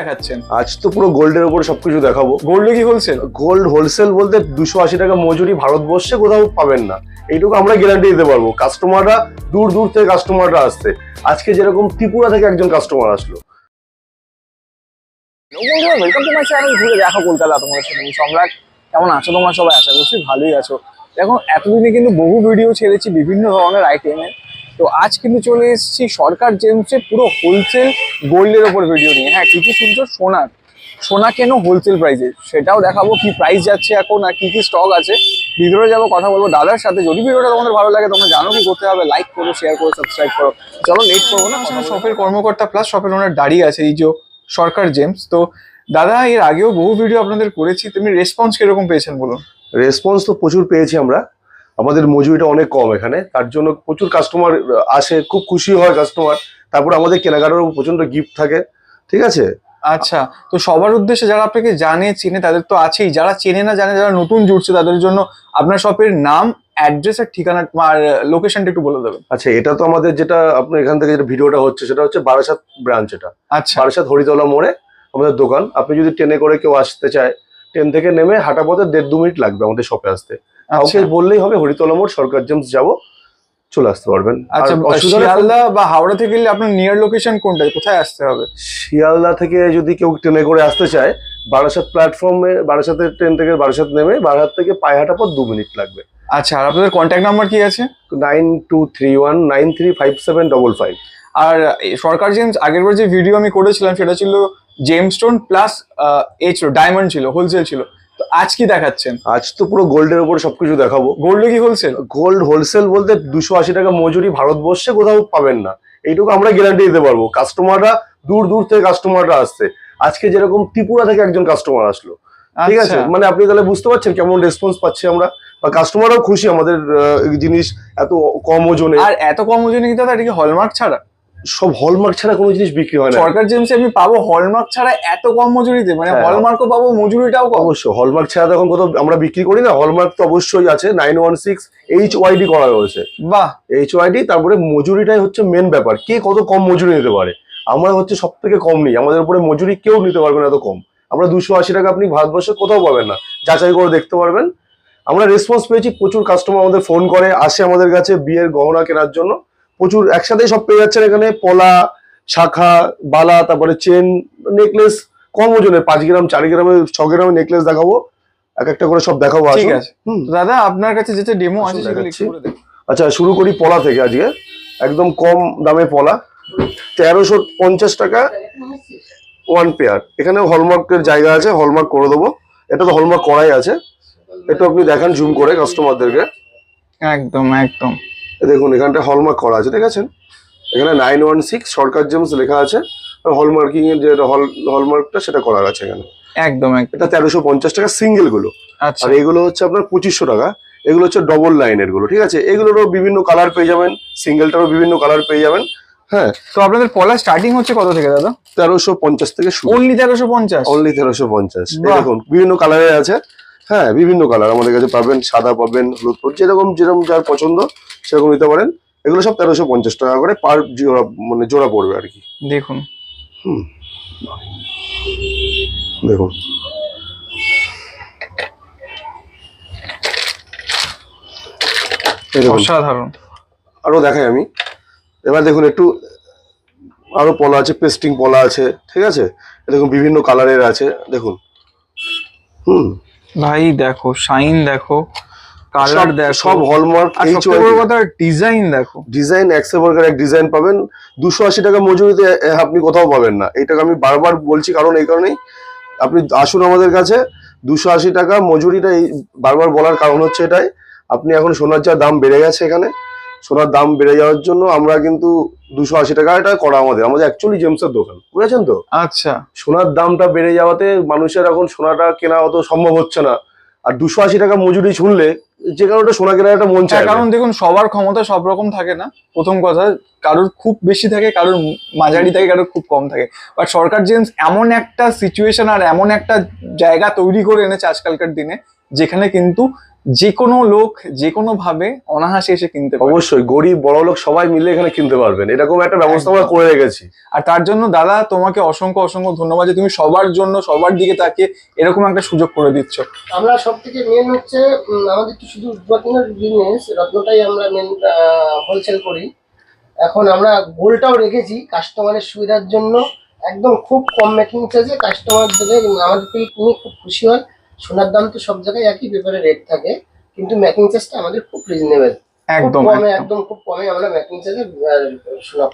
দেখাচ্ছেন। আজ তো পুরো গোল্ডের উপর সবকিছু দেখাবো। গোল্ডে কি হোলসেল গোল্ড হোলসেল বলতে দুশো আশি টাকা মজুরি ভারতবর্ষে কোথাও পাবেন না। এইটুকু আমরা গ্যারান্টি দিতে পারব। কাস্টমাররা দূর দূর থেকে কাস্টমাররা আসছে। আজকে যেরকম ত্রিপুরা থেকে একজন কাস্টমার আসলো। ওয়েলকাম টু মাই চ্যানেল ঘুরে দেখো কলকাতা তোমাদের সাথে। আমি সম্রাট। কেমন আছো তোমরা সবাই? আশা করছি ভালোই আছো। দেখো এতদিনে কিন্তু বহু ভিডিও ছেড়েছি বিভিন্ন ধরনের আইটেমের তো আজ কিন্তু চলে এসেছি সরকার জেমসে পুরো হোলসেল গোল্ডের ওপর ভিডিও নিয়ে। হ্যাঁ ঠিকই শুনছো? সোনার সোনা কেন হোলসেল প্রাইসে সেটাও দেখাবো কি প্রাইস যাচ্ছে এখন আর কি কি স্টক আছে। ভিতরে যাব কথা বলব। দাদার সাথে যদি ভিডিওটা তোমাদের ভালো লাগে তোমরা জানো কি করতে হবে। লাইক করো শেয়ার করো সাবস্ক্রাইব করো। চলো লেট করব না শপের কর্মকর্তা প্লাস শপের ওনার দাঁড়িয়ে আছে এই যে সরকার জেমস। তো দাদা এর আগেও বহু ভিডিও আপনাদের করেছি। তুমি রেসপন্স কীরকম পেয়েছেন বলুন? রেসপন্স তো প্রচুর পেয়েছি আমরা। আমাদের মজুরিটা অনেক কম এখানে। তার জন্য প্রচুর কাস্টমার আসে খুব খুশি হয় কাস্টমার তারপর আমাদের কেনাকাটারও প্রচণ্ড গিফট থাকে। ঠিক আছে? আচ্ছা তো সবার উদ্দেশ্যে যারা আপনাকে জানে চেনে তাদের তো আছেই। যারা চেনে না জানে যারা নতুন জুড়ছে তাদের জন্য আপনার শপের নাম অ্যাড্রেস আর ঠিকানা আর লোকেশনটা একটু বলে দেবেন। আচ্ছা এটা তো আমাদের যেটা আপনার এখান থেকে যেটা ভিডিওটা হচ্ছে সেটা হচ্ছে বারাসাত ব্রাঞ্চ এটা। আচ্ছা। বারাসাত হরিতলা মোড়ে আমাদের দোকান। আপনি যদি ট্রেনে করে কেউ আসতে চায় ট্রেন থেকে নেমে হাঁটা পথে দেড় দু মিনিট লাগবে আমাদের শপে আসতে। আচ্ছা। কাউকে বললেই হবে হরিতলা মোড় সরকার জেমস যাব চলে আসতে পারবেন। আচ্ছা শিয়ালদা বা হাওড়া থেকে গেলে আপনার নিয়ার লোকেশন কোনটা? কোথায় আসতে হবে? শিয়ালদা থেকে যদি কেউ ট্রেনে করে আসতে চায় বারাসাত প্ল্যাটফর্মে বারাসাতের ট্রেন থেকে বারাসাত নেমে বারাসাত থেকে পায়ে হাঁটা পথ দু মিনিট লাগবে। আচ্ছা আর আপনাদের কন্ট্যাক্ট নাম্বার কি আছে? Nine two three one nine three five seven double five আর সরকার জেমস আগের বার যে ভিডিও আমি করেছিলাম সেটা ছিল জেমস্টোন প্লাস এ ছিল ডায়মন্ড ছিল হোলসেল ছিল। তো আজ কি দেখাচ্ছেন? আজ তো পুরো গোল্ডের উপর সবকিছু দেখাবো। গোল্ডে কি হোলসেল গোল্ড হোলসেল বলতে দুশো আশি টাকা মজুরি ভারতবর্ষে কোথাও পাবেন না। এইটুকু আমরা গ্যারান্টি দিতে পারব। কাস্টমাররা দূর দূর থেকে কাস্টমাররা আসছে। আজকে যেরকম ত্রিপুরা থেকে একজন কাস্টমার আসলো। ঠিক আছে? আচ্ছা। মানে আপনি তাহলে বুঝতে পারছেন কেমন রেসপন্স পাচ্ছি আমরা? বা কাস্টমারও খুশি আমাদের জিনিস এত কম ওজনে। আর এত কম ওজনে কি দাদা এটা কি হলমার্ক ছাড়া? সব হলমার্ক ছাড়া কোনো জিনিস বিক্রি হয় না। সরকার জেমসে আমি পাবো হলমার্ক ছাড়া এত কম মজুরিতে মানে হ্যাঁ। হলমার্কও পাবো মজুরিটাও কম। অবশ্যই হলমার্ক ছাড়া তখন কোথাও আমরা বিক্রি করি না হলমার্ক তো অবশ্যই আছে nine one six H UID করা রয়েছে। বাহ। এইচ ওয়াইডি তারপরে মজুরিটাই হচ্ছে মেন ব্যাপার কে কত কম মজুরি নিতে পারে? আমরা হচ্ছে সব থেকে কম নিই আমাদের উপরে মজুরি কেউ নিতে পারবে না এত কম। আমরা দুশো আশি টাকা আপনি ভারতবর্ষে কোথাও পাবেন না যাচাই করে দেখতে পারবেন। আমরা রেসপন্স পেয়েছি প্রচুর কাস্টমার আমাদের ফোন করে আসে আমাদের কাছে বিয়ের গহনা কেনার জন্য। প্রচুর একসাথেই সব পেয়ে যাচ্ছেন এখানে। পলা শাখা বালা তারপরে চেন নেকলেস কম ওজনের পাঁচ গ্রাম চার গ্রামের ছ গ্রামের নেকলেস দেখাবো। এক একটা করে সব দেখাবো ঠিক আছে। দাদা আপনার কাছে যেটা ডেমো আছে সেগুলো আচ্ছা শুরু করি পলা থেকে আজকে। একদম কম দামে পলা। তেরোশো পঞ্চাশ টাকা ওয়ান পেয়ার এখানে হলমার্কের জায়গা আছে হলমার্ক করে দেবো। এটা তো হলমার্ক করাই আছে। একটু আপনি দেখান জুম করে কাস্টমারদেরকে একদম একদম। দেখুন এখানটা হলমার্ক করা আছে ঠিক আছে? এখানে nine one six Sarkar Gems লেখা আছে হলমার্কিং এর যে হল হলমার্কটা সেটা করা আছে এখানে। একদম একদম। এটা তেরোশো পঞ্চাশ টাকা সিঙ্গেলগুলো। আচ্ছা। আর এগুলো হচ্ছে আপনার পঁচিশশো টাকা। এগুলো হচ্ছে ডবল লাইনেরগুলো ঠিক আছে? এগুলোরও বিভিন্ন কালার পেয়ে যাবেন সিঙ্গেলটারও বিভিন্ন কালার পেয়ে যাবেন হ্যাঁ? তো আপনাদের পলা স্টার্টিং হচ্ছে কত থেকে দাদা? তেরোশো পঞ্চাশ থেকে শুরু। অনলি তেরোশো পঞ্চাশ? অনলি তেরোশো পঞ্চাশ। বিভিন্ন কালারের আছে। হ্যাঁ বিভিন্ন কালার আমাদের কাছে পাবেন সাদা পাবেন হলুদ পাবেন যেরকম যেরকম যার পছন্দ সেরকম নিতে পারেন। এগুলো সব তেরোশো পঞ্চাশ টাকা করে পার জোড়া মানে জোড়া পড়বে আর কি। দেখুন। হুম। দেখুন। অসাধারণ। আরও দেখাই আমি। এবার দেখুন একটু আরও পলা আছে পেস্টিং পলা আছে ঠিক আছে? দেখুন বিভিন্ন কালারের আছে দেখুন। হুম। ভাই দেখো শাইন দেখো কালার দেখো সব হলমার্ক আর বড় কথা ডিজাইন দেখো। ডিজাইন একশো এক ডিজাইন পাবেন। দুশো আশি টাকা মজুরিতে আপনি কোথাও পাবেন না। এটাকে আমি বারবার বলছি কারণ এই কারণেই আপনি আসুন আমাদের কাছে। দুশো আশি টাকা মজুরিটা এই বারবার বলার কারণ হচ্ছে এটাই। আপনি এখন সোনার যা দাম বেড়ে গেছে এখানে সোনার দাম বেড়ে যাওয়ার জন্য আমরা কিন্তু দুশো আশি টাকা এটা করা আমাদের আমাদের অ্যাকচুয়ালি জেমসের দোকান বুঝেছেন তো? আচ্ছা। সোনার দামটা বেড়ে যাওয়াতে মানুষের এখন সোনাটা কেনা অত সম্ভব হচ্ছে না। আর দুশো আশি টাকা মজুরি শুনলে যে কারণে সোনা কেনার একটা মন হ্যাঁ, চায় কারণ দেখুন সবার ক্ষমতা সব রকম থাকে না প্রথম কথা কারোর খুব বেশি থাকে কারোর মাঝারি থাকে কারোর খুব কম থাকে। বাট সরকার জেন্স এমন একটা সিচুয়েশন আর এমন একটা জায়গা তৈরি করে এনেছে আজকালকার দিনে যেখানে কিন্তু যে কোনো লোক যে কোনো ভাবে অনাহাসে এসে কিনতে পারে অবশ্যই গরিব বড় লোক সবাই মিলে এখানে কিনতে পারবেন। এরকম একটা ব্যবস্থা আমরা করে রেখেছি। আর তার জন্য দাদা তোমাকে অসংখ্য অসংখ্য ধন্যবাদ যে তুমি সবার জন্য সবার দিকে তাকে এরকম একটা সুযোগ করে দিচ্ছ। আমরা সব থেকে মেন হচ্ছে আমাদের তো শুধু রত্নের বিজনেস রত্নটাই আমরা মেন হোলসেল করি। এখন আমরা গোলটাও রেখেছি কাস্টমারের সুবিধার জন্য। একদম খুব কম মেকিং চার্জে কাস্টমার দিলে আমাদের থেকে কিনে খুব খুশি হয়। সোনার দাম তো সব জায়গায় একই পেপারে রেট থাকে কিন্তু ম্যাকিং চার্জটা আমাদের খুব রিজনেবল একদম একদম, একদম খুব কমে আমরা মেকিং চার্জে সোনা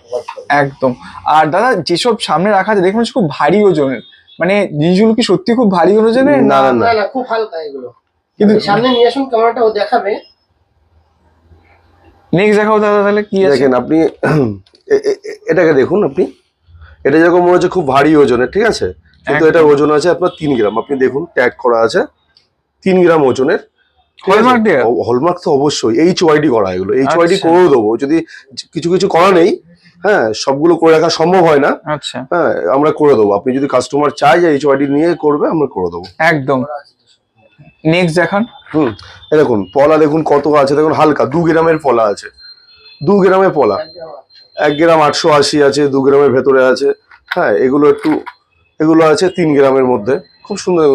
একদম। আর দাদা যেসব সামনে রাখা আছে দেখুন খুব ভারী ওজনের। মানে জিনিসগুলো কি সত্যি খুব ভারী ওজনের না, না না, খুব হালকা এগুলো। কিন্তু সামনে নিয়ে আসুন ক্যামেরাটা ও দেখাবে। নেক্সট দেখাও দাদা তাহলে কি দেখেন আপনি এটাকে দেখুন আপনি। এটা যেরকম মনে হচ্ছে খুব ভারী ওজনের ঠিক আছে? কিন্তু। এটা ওজন আছে আপনার তিন গ্রাম। আপনি দেখুন ট্যাগ করা আছে। তিন গ্রাম ওজনের। হলমার্ক তো অবশ্যই। এইচ ওয়াইডি করা এগুলো। এইচ ওয়াইডি আচ্ছা। করেও দেবো। যদি কিছু কিছু করা নেই হ্যাঁ সবগুলো করে রাখা সম্ভব হয় না। আচ্ছা। হ্যাঁ আমরা করে দেবো। আপনি যদি কাস্টমার চায় যে এইচ ওয়াইডি নিয়ে করবে আমরা করে দেবো। একদম। নেক্সট দেখান। হুম দেখুন পলা দেখুন কত আছে। দেখুন হালকা। দু গ্রামের পলা আছে। দু গ্রামের পলা। এক গ্রাম আটশো আশি আছে দু গ্রামের ভেতরে আছে। হ্যাঁ এগুলো একটু এগুলো আছে তিন গ্রামের মধ্যে। খুব সুন্দর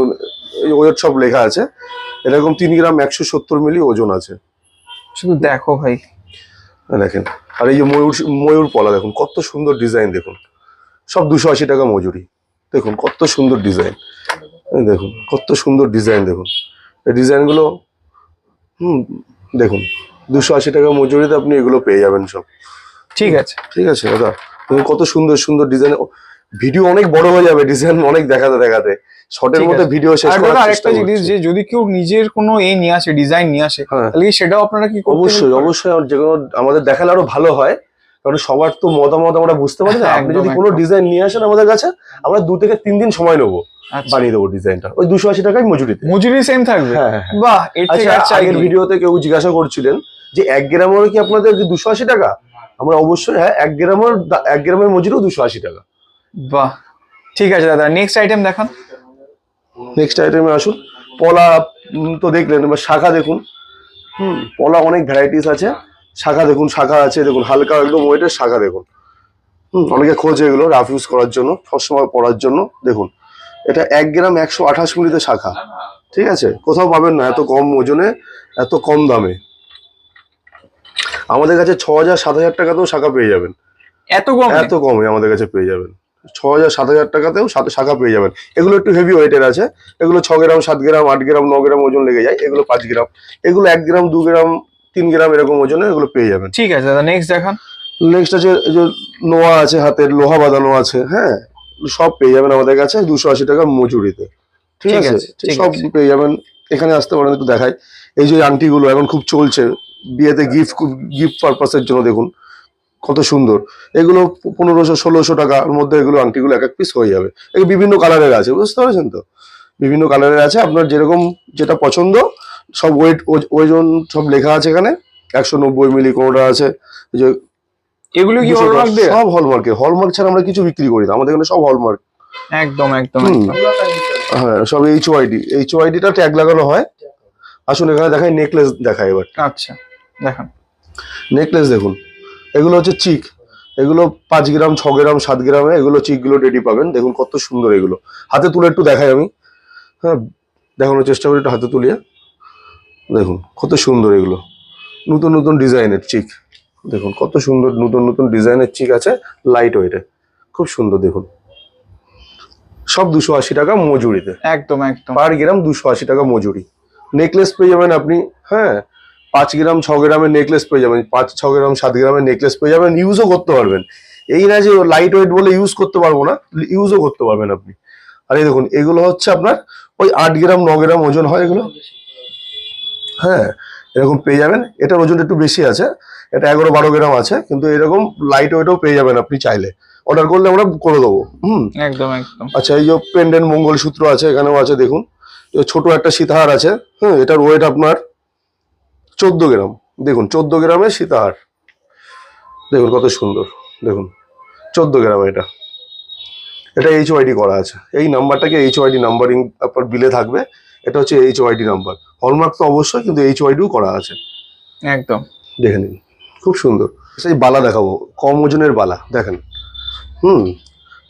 ওয়েট সব লেখা আছে। এরকম তিন গ্রাম একশো সত্তর মিলি ওজন আছে। শুধু দেখো ভাই। দেখেন আর এই যে ময়ূর ময়ূর পলা দেখুন কত সুন্দর ডিজাইন দেখুন। সব দুশো আশি টাকা মজুরি। দেখুন কত সুন্দর ডিজাইন। দেখুন কত সুন্দর ডিজাইন দেখুন। এই ডিজাইনগুলো হুম দেখুন দুশো আশি টাকা মজুরিতে আপনি এগুলো পেয়ে যাবেন সব। ঠিক আছে। ঠিক আছে দাদা দেখুন কত সুন্দর সুন্দর ডিজাইন। ভিডিও অনেক বড় হয়ে যাবে ডিজাইন অনেক দেখাতে দেখাতে। শর্টের মধ্যে ভিডিও শেষ আর করার আরেকটা জিনিস যে যদি কেউ নিজের কোনো এ নিয়ে আসে ডিজাইন নিয়ে আসে হ্যাঁ। তাহলে কি সেটাও আপনারা কি করতে অবশ্যই অবশ্যই যে কোনো আমাদের দেখালে আরও ভালো হয় কারণ সবার তো মতামত আমরা বুঝতে পারি না। হ্যাঁ, আপনি যদি কোনো ডিজাইন নিয়ে আসেন আমাদের কাছে আমরা দু থেকে তিন দিন সময় নেব আচ্ছা। বানিয়ে দেবো ডিজাইনটা ওই দুশো আশি টাকায় মজুরিতে। মজুরি সেম থাকবে? হ্যাঁ। বাহ আচ্ছা আগের ভিডিওতে কেউ জিজ্ঞাসা করছিলেন যে এক গ্রামের কি আপনাদের দুশো আশি টাকা? আমরা অবশ্যই হ্যাঁ এক গ্রামের এক গ্রামের মজুরিও দুশো আশি টাকা। বাহ ঠিক আছে দাদা নেক্সট আইটেম দেখান। নেক্সট আইটেমে আসুন পলা তো দেখলেন এবার শাখা দেখুন। হুম পলা অনেক ভ্যারাইটিস আছে শাখা দেখুন শাখা আছে দেখুন হালকা একদম ওয়েটের শাখা দেখুন। হুম অনেকে খোঁজে এগুলো রাফ ইউজ করার জন্য সবসময় পরার জন্য দেখুন। এটা এক গ্রাম একশো আঠাশ মিলিতে শাখা ঠিক আছে? কোথাও পাবেন না এত কম ওজনে এত কম দামে। আমাদের কাছে ছ হাজার সাত হাজার টাকাতেও শাখা পেয়ে যাবেন। এত কম? এত কমে আমাদের কাছে পেয়ে যাবেন। ছ হাজার সাত হাজার টাকাতেও শাখা পেয়ে যাবেন। এগুলো একটু হেভি ওয়েটের আছে। এগুলো ছ গ্রাম সাত গ্রাম আট গ্রাম ন গ্রাম ওজন লেগে যায়। এগুলো পাঁচ গ্রাম। এগুলো এক গ্রাম দু গ্রাম তিন গ্রাম এরকম ওজনে এগুলো পেয়ে যাবেন। ঠিক আছে দাদা নেক্সট দেখান। নেক্সট আছে যে নোয়া আছে হাতের লোহা বাঁধানো আছে হ্যাঁ? সব পেয়ে যাবেন আমাদের কাছে দুশো আশি টাকা মজুরিতে। ঠিক আছে, সব পেয়ে যাবেন। এখানে আসতে পারেন একটু দেখাই। এই যে আংটিগুলো এখন খুব চলছে। বিয়েতে গিফট গিফট পারপাসের জন্য দেখুন। কত সুন্দর। এগুলো পনেরোশো ষোলোশো টাকার মধ্যে এগুলো আংটিগুলো এক এক পিস হয়ে যাবে। এগুলো বিভিন্ন কালারের আছে বুঝতে পারছেন তো? বিভিন্ন কালারের আছে আপনার যেরকম যেটা পছন্দ সব ওয়েট ওজন সব লেখা আছে এখানে। একশো নব্বই মিলি কোনোটা আছে যে এগুলো কি 200 হলমার্ক দিয়ে? সব হলমার্কের হলমার্ক ছাড়া আমরা কিছু বিক্রি করি না আমাদের এখানে সব হলমার্ক একদম একদম হ্যাঁ সব এইচ ওয়াইডি এইচ ওয়াইডিটা ট্যাগ লাগানো হয়। আসুন এখানে দেখাই নেকলেস দেখাই এবার। আচ্ছা দেখান। নেকলেস দেখুন। এগুলো হচ্ছে চিক। এগুলো পাঁচ গ্রাম ছ গ্রাম সাত গ্রামে এগুলো চিকগুলো রেডি পাবেন। দেখুন কত সুন্দর এগুলো। হাতে তুলে একটু দেখাই আমি। হ্যাঁ দেখানোর চেষ্টা করি একটু হাতে তুলিয়ে। দেখুন কত সুন্দর এগুলো। নতুন নতুন ডিজাইনের চিক। দেখুন কত সুন্দর নতুন নতুন ডিজাইনের চিক আছে লাইট ওয়েটে খুব সুন্দর দেখুন। সব দুশো আশি টাকা মজুরিতে। একদম একদম। পার গ্রাম দুশো আশি টাকা মজুরি। নেকলেস পেয়ে যাবেন আপনি হ্যাঁ পাঁচ গ্রাম ছ গ্রামের নেকলেস পেয়ে যাবেন। পাঁচ ছ গ্রাম সাত গ্রামের নেকলেস পেয়ে যাবেন। ইউজও করতে পারবেন। এই না যে লাইট ওয়েট বলে ইউজ করতে পারব না ইউজও করতে পারবেন আপনি। আর এই দেখুন এগুলো হচ্ছে আপনার ওই আট গ্রাম ন গ্রাম ওজন হয় এগুলো। হ্যাঁ এরকম পেয়ে যাবেন। এটার ওজনটা একটু বেশি আছে। এটা এগারো বারো গ্রাম আছে। কিন্তু এরকম লাইট ওয়েটও পেয়ে যাবেন আপনি চাইলে। অর্ডার করলে আমরা করে দেবো। হুম? একদম একদম। আচ্ছা এই যে পেন্ডেন্ট মঙ্গলসূত্র আছে এখানেও আছে দেখুন। ছোট একটা সীতাহার আছে। হ্যাঁ এটার ওয়েট আপনার চোদ্দ গ্রাম। দেখুন চোদ্দ গ্রামে সীতাহার। দেখুন কত সুন্দর। দেখুন চোদ্দ গ্রাম এটা। এটা এইচ ওয়াইডি করা আছে। এই নাম্বারটাকে এইচ ওয়াইডি নাম্বারিং আপনার বিলে থাকবে। এটা হচ্ছে এইচ ওয়াইডি নাম্বার হলমার্ক তো অবশ্যই কিন্তু এইচ ওয়াইডিও করা আছে। একদম। দেখে নিন। খুব সুন্দর। সেই বালা দেখাবো। কম ওজনের বালা দেখেন। হুম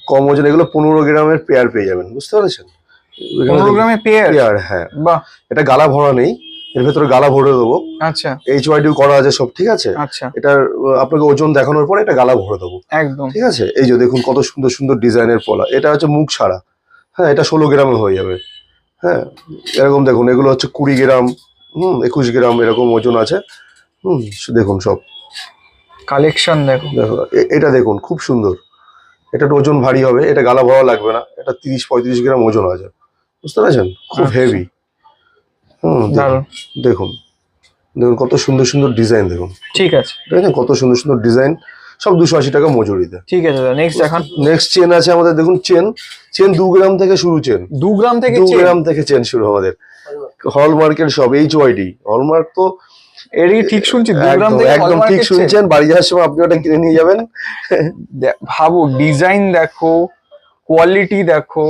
কম ওজন এগুলো পনেরো গ্রামের পেয়ার পেয়ে যাবেন বুঝতে পেরেছেন? পনেরো গ্রামে পেয়ার পেয়ার হ্যাঁ। বাহ। এটা গালা ভরা নেই। এর ভেতরে গালা ভরে দেবো। আচ্ছা। এইচ ওয়াইডিও করা আছে সব ঠিক আছে? আচ্ছা। এটার আপনাকে ওজন দেখানোর পরে এটা গালা ভরে দেবো। একদম। ঠিক আছে? এই যে দেখুন কত সুন্দর সুন্দর ডিজাইনের পলা। এটা হচ্ছে মুখ ছাড়া। হ্যাঁ এটা ষোলো গ্রামে হয়ে যাবে। হ্যাঁ এরকম দেখুন এগুলো হচ্ছে কুড়ি গ্রাম হুম একুশ গ্রাম এরকম ওজন আছে। হুম দেখুন সব। কালেকশন দেখো। দেখো এটা দেখুন খুব সুন্দর। এটা ওজন ভারী হবে এটা গালা ভরা লাগবে না। এটা তিরিশ পঁয়ত্রিশ গ্রাম ওজন আছে। বুঝতে পেরেছেন? খুব আচ্ছা। হেভি হুম দেখুন, দেখুন। দেখুন কত সুন্দর সুন্দর ডিজাইন দেখুন। ঠিক আছে। ঠিক আছে? কত সুন্দর সুন্দর ডিজাইন সব দুশো আশি টাকা মজুরিতে ঠিক আছে দাদা। নেক্সট দেখান নেক্সট চেন আছে আমাদের দেখুন চেন চেন দু গ্রাম থেকে শুরু চেন দু গ্রাম থেকে দু গ্রাম থেকে চেন শুরু আমাদের। হলমার্কের সব এইচ ওয়াইডি হলমার্ক তো কি ঠিক শুনছি একদম ঠিক? শুনছেন। বাড়ি যাওয়ার সময় আপনি ওটা কিনে নিয়ে যাবেন। ভাবো ডিজাইন দেখো। কোয়ালিটি দেখো।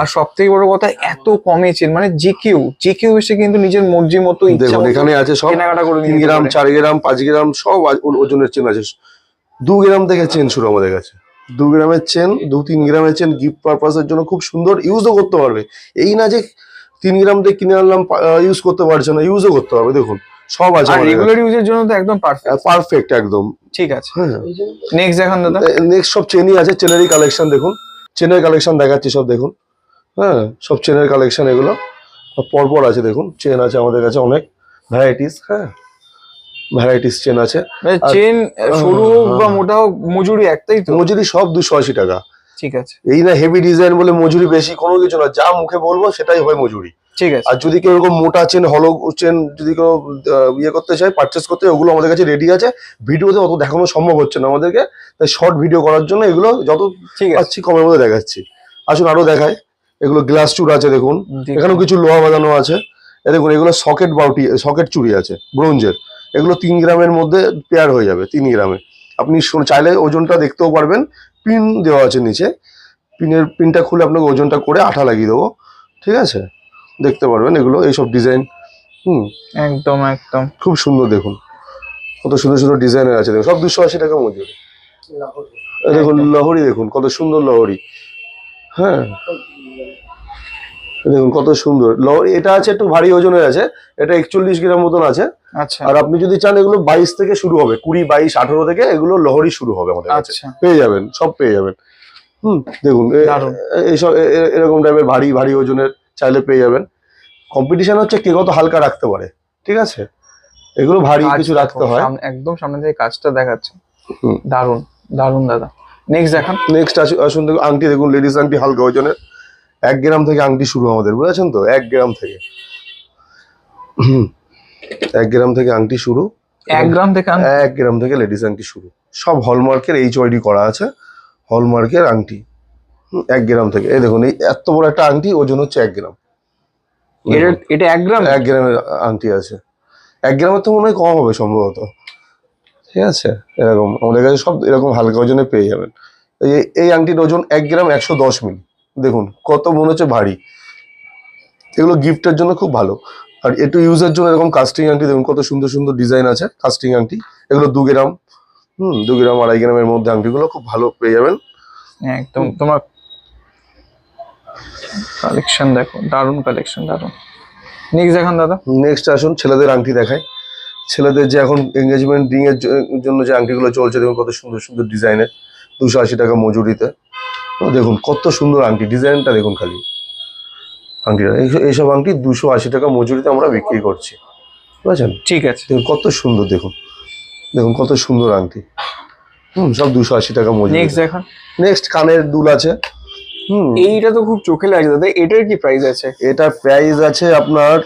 আর সব থেকে বড় কথা এত কমে চেন মানে যে কেউ যে কেউ এসে কিন্তু নিজের মর্জি মতো দেখুন এখানে আছে সব কেনাকাটা করে তিন গ্রাম চার গ্রাম পাঁচ গ্রাম সব ওজনের চেন আছে। দু গ্রাম থেকে চেন শুরু আমাদের কাছে। দু গ্রামের চেন দু তিন গ্রামের চেন গিফট পারপাসের জন্য খুব সুন্দর ইউজও করতে পারবে। এই না যে তিন গ্রাম থেকে কিনে আনলাম ইউজ করতে পারছে না ইউজও করতে পারবে দেখুন। সব আছে আর রেগুলার ইউজের জন্য তো একদম পারফেক্ট পারফেক্ট একদম। ঠিক আছে। হ্যাঁ। নেক্সট দেখান দাদা। নেক্সট সব চেনই আছে চেনেরই কালেকশন দেখুন। চেনের কালেকশন দেখাচ্ছি সব দেখুন। হ্যাঁ সব চেনের কালেকশন এগুলো। পরপর আছে দেখুন চেন আছে আমাদের কাছে অনেক ভ্যারাইটিস হ্যাঁ ভ্যারাইটিস চেন আছে। চেন সরু হোক বা হ্যাঁ। মোটা হোক মজুরি একটাই তো? মজুরি সব দুশো আশি টাকা। ঠিক আছে। এই না হেভি ডিজাইন বলে মজুরি বেশি কোনো কিছু না যা মুখে বলব সেটাই হয় মজুরি। ঠিক আছে। আর যদি কেউ এরকম মোটা চেন হলো চেন যদি কেউ ইয়ে করতে চায় পারচেস করতে ওগুলো আমাদের কাছে রেডি আছে। ভিডিওতে অত দেখানো সম্ভব হচ্ছে না আমাদেরকে। তাই শর্ট ভিডিও করার জন্য এগুলো যত ঠিক আছে। পাচ্ছি কমের মধ্যে দেখাচ্ছি। আসুন আরও দেখায় এগুলো গ্লাস চুর আছে দেখুন। এখানেও কিছু লোহা বাঁধানো আছে। এ দেখুন এগুলো সকেট বাউটি সকেট চুড়ি আছে ব্রোঞ্জের এগুলো তিন গ্রামের মধ্যে পেয়ার হয়ে যাবে তিন গ্রামে। আপনি চাইলে ওজনটা দেখতেও পারবেন। পিন দেওয়া আছে নিচে। পিনের পিনটা খুলে আপনাকে ওজনটা করে আঠা লাগিয়ে দেবো। ঠিক আছে? দেখতে পারবেন এগুলো এইসব ডিজাইন হুম? একদম একদম। খুব সুন্দর দেখুন। কত সুন্দর সুন্দর ডিজাইনের আছে। দেখুন সব দুশো আশি টাকা মজুরি। দেখুন লহরি দেখুন কত সুন্দর লহরি। হ্যাঁ? দেখুন কত সুন্দর। লহরি এটা আছে একটু ভারী ওজনের আছে এটা একচল্লিশ গ্রাম মতন আছে। আচ্ছা। আর আপনি যদি চান এগুলো বাইশ থেকে শুরু হবে কুড়ি বাইশ আঠারো থেকে এগুলো লহরি শুরু হবে আমাদের কাছে। আচ্ছা। পেয়ে যাবেন সব পেয়ে যাবেন। হুম দেখুন এইসব এরকম টাইপের ভারী ভারী ওজনের চাইলে পেয়ে যাবেন। কম্পিটিশন হচ্ছে কে কত হালকা রাখতে পারে ঠিক আছে? এগুলো ভারী কিছু রাখতে হয়। একদম সামনে থেকে কাজটা দেখাচ্ছে। দারুণ দারুণ দাদা। নেক্সট দেখান। নেক্সট আসুন দেখুন আংটি দেখুন লেডিস আংটি হালকা ওজনের। এক গ্রাম থেকে আংটি শুরু আমাদের বুঝেছেন তো? এক গ্রাম থেকে। এক গ্রাম থেকে আংটি শুরু। এক গ্রাম থেকে এক গ্রাম থেকে লেডিস আংটি শুরু। সব হলমার্কের এইচ ওয়াইডি করা আছে হলমার্কের আংটি। এক গ্রাম থেকে। এই দেখুন এই এত বড় একটা আংটি ওজন হচ্ছে এক গ্রাম। এটা এটা এক গ্রাম? এক গ্রামের আংটি আছে। এক গ্রামের তো মনে হয় কম হবে সম্ভবত। ঠিক আছে? এরকম। আমাদের কাছে সব এরকম হালকা ওজনে পেয়ে যাবেন। এই আংটির ওজন এক গ্রাম একশো দশ মিলি। দেখুন কত মনে হচ্ছে ভারী। এগুলো গিফটের জন্য খুব ভালো। আর একটু ইউজের জন্য এরকম কাস্টিং আংটি দেখুন কত সুন্দর সুন্দর ডিজাইন আছে কাস্টিং আংটি। এগুলো দু গ্রাম হুম দু গ্রাম আড়াই গ্রামের মধ্যে আংটিগুলো খুব ভালো পেয়ে যাবেন। একদম তোমার কালেকশন দেখো দারুণ কালেকশন দারুণ নেক্সট দেখান দাদা। নেক্সট আসুন ছেলেদের আংটি দেখায় ছেলেদের যে এখন এঙ্গেজমেন্ট রিং এর জন্য যে আংটিগুলো চলছে দেখুন কত সুন্দর সুন্দর ডিজাইনের দুশো আশি টাকা মজুরিতে। দেখুন কত সুন্দর আংটি ডিজাইনটা দেখুন খালি। আংটিটা এই- এইসব আংটি দুশো আশি টাকা মজুরিতে আমরা বিক্রি করছি। বুঝেছেন? ঠিক আছে। দেখুন কত সুন্দর দেখুন। দেখুন কত সুন্দর আংটি। হুম সব দুশো আশি টাকা মজুরি নেক্সট দেখান। নেক্সট কানের দুল আছে। এইটা তো খুব চোখে লাগছে দাদা এটার কি প্রাইস আছে? এটার প্রাইস আছে আপনার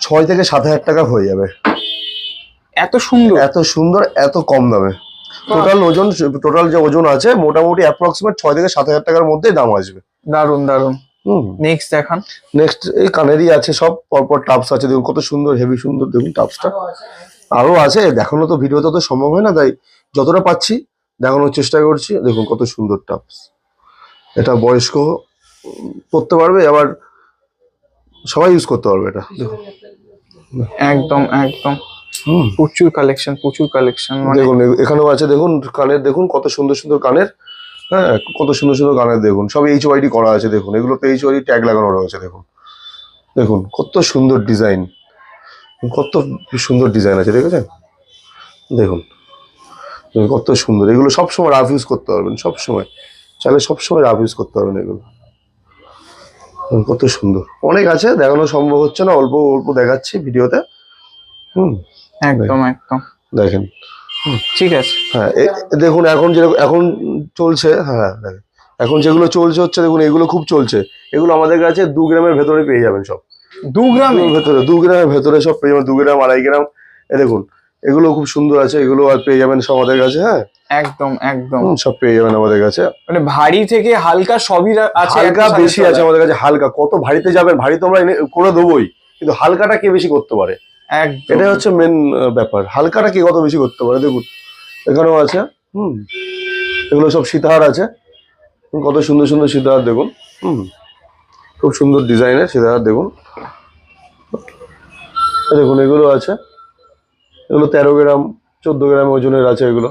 ছয় থেকে সাত হাজার টাকা হয়ে যাবে। এত সুন্দর? এত সুন্দর এত কম দামে। টোটাল ওজন টোটাল যে ওজন আছে মোটামুটি অ্যাপ্রক্সিমেট ছয় থেকে সাত হাজার টাকার মধ্যে দাম আসবে। দারুণ দারুণ হুম। নেক্সট দেখান। নেক্সট এই কানেরই আছে সব পরপর টাপস আছে। দেখুন কত সুন্দর হেভি সুন্দর দেখুন টাপসটা আরও আছে। আরও আছে দেখানো তো ভিডিওতে তো সম্ভব হয় না তাই যতটা পাচ্ছি দেখানোর চেষ্টা করছি। দেখুন কত সুন্দর টাপস এটা বয়স্ক করতে পারবে আবার সবাই ইউজ করতে পারবে এটা। দেখুন একদম একদম। হুম। প্রচুর কালেকশন প্রচুর কালেকশন মানে দেখুন এখানেও আছে দেখুন কানের দেখুন কত সুন্দর সুন্দর কানের হ্যাঁ কত সুন্দর সুন্দর কানের দেখুন। সব এইচ ওয়াইডি করা আছে দেখুন। এগুলোতে এইচ ওয়াইডি ট্যাগ লাগানো রয়েছে দেখুন। দেখুন কত সুন্দর ডিজাইন কত সুন্দর ডিজাইন আছে দেখেছেন? দেখুন। দেখুন কত সুন্দর। এগুলো সব সময় রাফ ইউজ করতে পারবেন সব সময় চাইলে সব সময় রাফ ইউজ করতে পারবেন এগুলো। কত সুন্দর। অনেক আছে দেখানো সম্ভব হচ্ছে না অল্প অল্প দেখাচ্ছি ভিডিওতে। হুম একদম একদম। দেখেন। ঠিক আছে। হ্যাঁ দেখুন এখন যেরকম এখন চলছে হ্যাঁ দেখেন। এখন যেগুলো চলছে হচ্ছে দেখুন এগুলো খুব চলছে। এগুলো আমাদের কাছে দু গ্রামের ভেতরে পেয়ে যাবেন সব। দু গ্রামের ভেতরে দু গ্রামের ভেতরে সব পেয়ে যাবেন দু গ্রাম আড়াই গ্রাম। এ দেখুন এগুলো খুব সুন্দর আছে এগুলো আর পেয়ে যাবেন সব আমাদের কাছে হ্যাঁ? একদম একদম। সব পেয়ে যাবেন আমাদের কাছে। মানে ভারী থেকে হালকা সবই আছে হালকা বেশি আছে আমাদের কাছে হালকা। কত ভারীতে যাবেন ভারী তো আমরা করে দেবোই কিন্তু হালকাটা কে বেশি করতে পারে? এটাই হচ্ছে মেন ব্যাপার। হালকাটা কে কত বেশি করতে পারে? দেখুন এখানেও আছে হুম। এগুলো সব সীতাহার আছে। কত সুন্দর সুন্দর সীতাহার দেখুন। হুম। খুব সুন্দর ডিজাইনের সীতাহার দেখুন। দেখুন এগুলো আছে। এগুলো তেরো গ্রাম চোদ্দ গ্রাম ওজনের আছে এগুলো।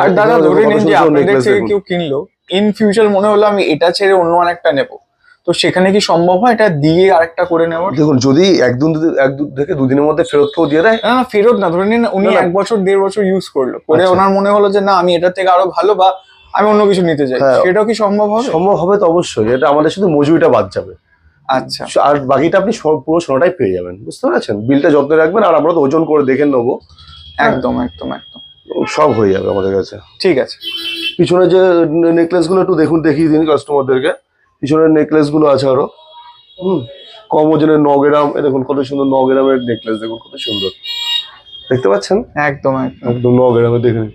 আর দাদা ধরে নিন যে আপনাদের থেকে কেউ কিনলো ইন ফিউচার মনে হলো আমি এটা ছেড়ে অন্য আরেকটা নেব। তো সেখানে কি সম্ভব হয় এটা দিয়ে আরেকটা করে নেওয়ার? দেখুন যদি এক দু এক দু থেকে দুদিনের মধ্যে ফেরত কেউ দিয়ে দেয় না ফেরত না ধরে নিন উনি। এক বছর দেড় বছর ইউজ করল। করে আচ্ছা। ওনার মনে হলো যে না আমি এটার থেকে আরও ভালো বা আমি অন্য কিছু নিতে চাই। হ্যাঁ। সেটাও কি সম্ভব হবে? সম্ভব হবে তো অবশ্যই এটা আমাদের শুধু মজুরিটা বাদ যাবে। আচ্ছা। আর বাকিটা আপনি পুরো সোনাটাই পেয়ে যাবেন বুঝতে পেরেছেন? বিলটা যত্ন রাখবেন আর আমরা তো ওজন করে দেখে নেব। একদম একদম একদম। সব হয়ে যাবে আমাদের কাছে। ঠিক আছে। পিছনে যে নেকলেসগুলো একটু দেখুন দেখিয়ে দিন কাস্টমারদেরকে পিছনের নেকলেসগুলো আছে আরও। হুম কম ওজনের ন গ্রাম এ দেখুন কত সুন্দর ন গ্রামের নেকলেস দেখুন কত সুন্দর। দেখতে পাচ্ছেন? একদম একদম। ন গ্রামের দেখুন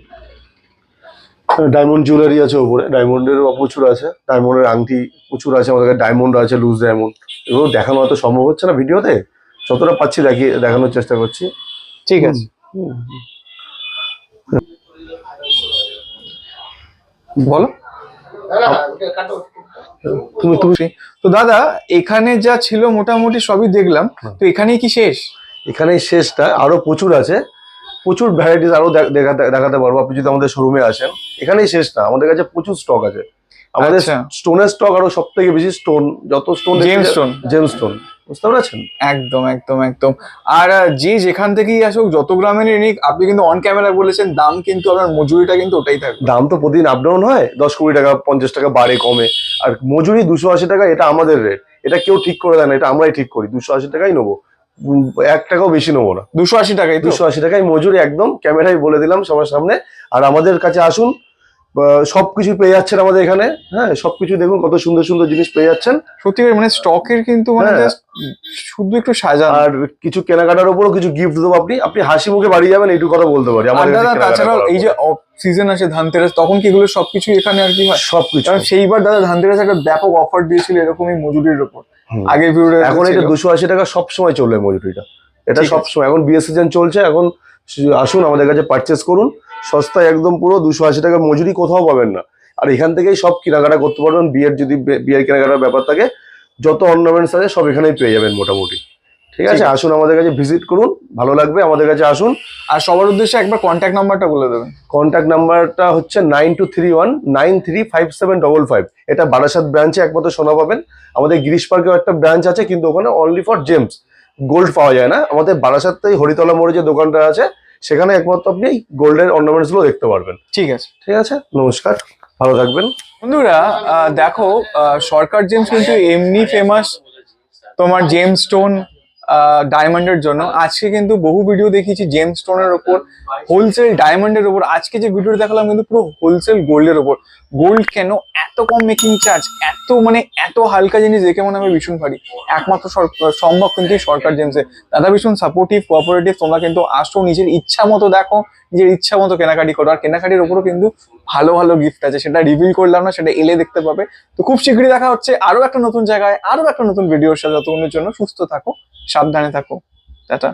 ডায়মন্ড জুয়েলারি আছে ওপরে। ডায়মন্ডের প্রচুর আছে। ডায়মন্ডের আংটি প্রচুর আছে। আমাদের কাছে ডায়মন্ড আছে লুজ ডায়মন্ড এগুলো দেখানো হয়তো সম্ভব হচ্ছে না ভিডিওতে। যতটা পাচ্ছি দেখিয়ে দেখানোর চেষ্টা করছি। ঠিক আছে। বলো। তুমি তুমি। তো দাদা এখানে যা ছিল মোটামুটি সবই দেখলাম। হ্যাঁ। তো এখানেই কি শেষ? এখানেই শেষটা। আরও প্রচুর আছে। প্রচুর ভ্যারাইটিস আরও দেখাতে দেখাতে পারব। আপনি যদি আমাদের শোরুমে আসেন এখানেই শেষ না। আমাদের কাছে প্রচুর স্টক আছে। আমাদের আচ্ছা। স্টোনের স্টক আরও সব থেকে বেশি স্টোন যত স্টোন স্টোন জেম স্টোন বুঝতে পেরেছেন? একদম একদম একদম। আর যে যেখান থেকেই আসুক যত গ্রামেরই নিক আপনি কিন্তু অন ক্যামেরা বলেছেন দাম কিন্তু আপনার মজুরিটা কিন্তু ওটাই থাকবে। দাম তো প্রতিদিন আপ ডাউন হয় দশ কুড়ি টাকা পঞ্চাশ টাকা বাড়ে কমে। আর মজুরি দুশো আশি টাকা এটা আমাদের রেট এটা কেউ ঠিক করে দেয় না এটা আমরাই ঠিক করি। দুশো আশি টাকাই নেব। এক টাকাও বেশি নেব না। দুশো আশি টাকায় দুশো আশি টাকায় মজুরি একদম ক্যামেরায় বলে দিলাম সবার সামনে। আর আমাদের কাছে আসুন সবকিছু পেয়ে যাচ্ছেন আমাদের এখানে। হ্যাঁ সবকিছু দেখুন কত সুন্দর সুন্দর জিনিস পেয়ে যাচ্ছেন। সত্যি মানে স্টকের কিন্তু মানে হ্যাঁ। শুধু একটু সাজা আর কিছু কেনাকাটার উপরও কিছু গিফট দেবো আপনি। আপনি হাসি মুখে বাড়ি যাবেন এইটুকু কথা বলতে পারি। আর আমাদের দাদা কাছে তাছাড়াও এই যে। সিজন আছে ধানতেরাস তখন কি এগুলো সবকিছু এখানে আর কি হয়? সবকিছু। সেইবার দাদা ধানতেরাস একটা ব্যাপক অফার দিয়েছিল এরকমই মজুরির উপর। আগের ভিডিওটা এখন এটা দুশো আশি টাকা সবসময় চলবে মজুরিটা। এটা সবসময়। সব সময় এখন বিয়ে সিজন চলছে এখন আসুন আমাদের কাছে পারচেস করুন। সস্তায় একদম পুরো দুশো আশি টাকা মজুরি কোথাও পাবেন না। আর এখান থেকেই সব কেনাকাটা করতে পারবেন। বিয়ের যদি বিয়ের কেনাকাটার ব্যাপার থাকে যত অর্নামেন্টস আছে সব এখানেই পেয়ে যাবেন মোটামুটি। ঠিক আছে? আসুন আমাদের কাছে ভিজিট করুন ভালো লাগবে আমাদের কাছে আসুন। আর সবার উদ্দেশ্যে একবার কন্ট্যাক্ট নাম্বারটা বলে দেবেন। কন্ট্যাক্ট নাম্বারটা হচ্ছে nine two three one nine three five seven double five এটা বারাসাত ব্রাঞ্চে একমাত্র শোনা পাবেন। আমাদের গিরিশ পার্কেও একটা ব্রাঞ্চ আছে কিন্তু ওখানে অনলি ফর জেমস গোল্ড পাওয়া যায় না। আমাদের বারাসাতেই হরিতলা মোড়ে যে দোকানটা আছে সেখানে একমাত্র আপনি গোল্ডের অর্নামেন্টসগুলো দেখতে পারবেন। ঠিক আছে। ঠিক আছে? নমস্কার ভালো থাকবেন। বন্ধুরা দেখো সরকার জেমস কিন্তু এমনি ফেমাস তোমার জেমস স্টোন ডায়মন্ডের জন্য। আজকে কিন্তু বহু ভিডিও দেখিয়েছি জেম স্টোনের ওপর হোলসেল ডায়মন্ডের ওপর। আজকে যে ভিডিও দেখালাম কিন্তু পুরো হোলসেল গোল্ডের ওপর। গোল্ড কেন এত কম মেকিং চার্জ এত মানে এত হালকা জিনিস দেখে মনে হবে ভীষণ ভারী। একমাত্র সম্ভব কিন্তু সরকার জেমসে দাদা ভীষণ সাপোর্টিভ কোঅপারেটিভ তোমরা কিন্তু আসো নিজের ইচ্ছা মতো দেখো নিজের ইচ্ছা মতো কেনাকাটি করো। আর কেনাকাটির ওপরও কিন্তু ভালো ভালো গিফট আছে। সেটা রিভিল করলাম না সেটা এলে দেখতে পাবে। তো খুব শীঘ্রই দেখা হচ্ছে আরও একটা নতুন জায়গায় আরও একটা নতুন ভিডিওর সাথে। ততক্ষণের জন্য সুস্থ থাকো। সাবধানে থাকো টাটা।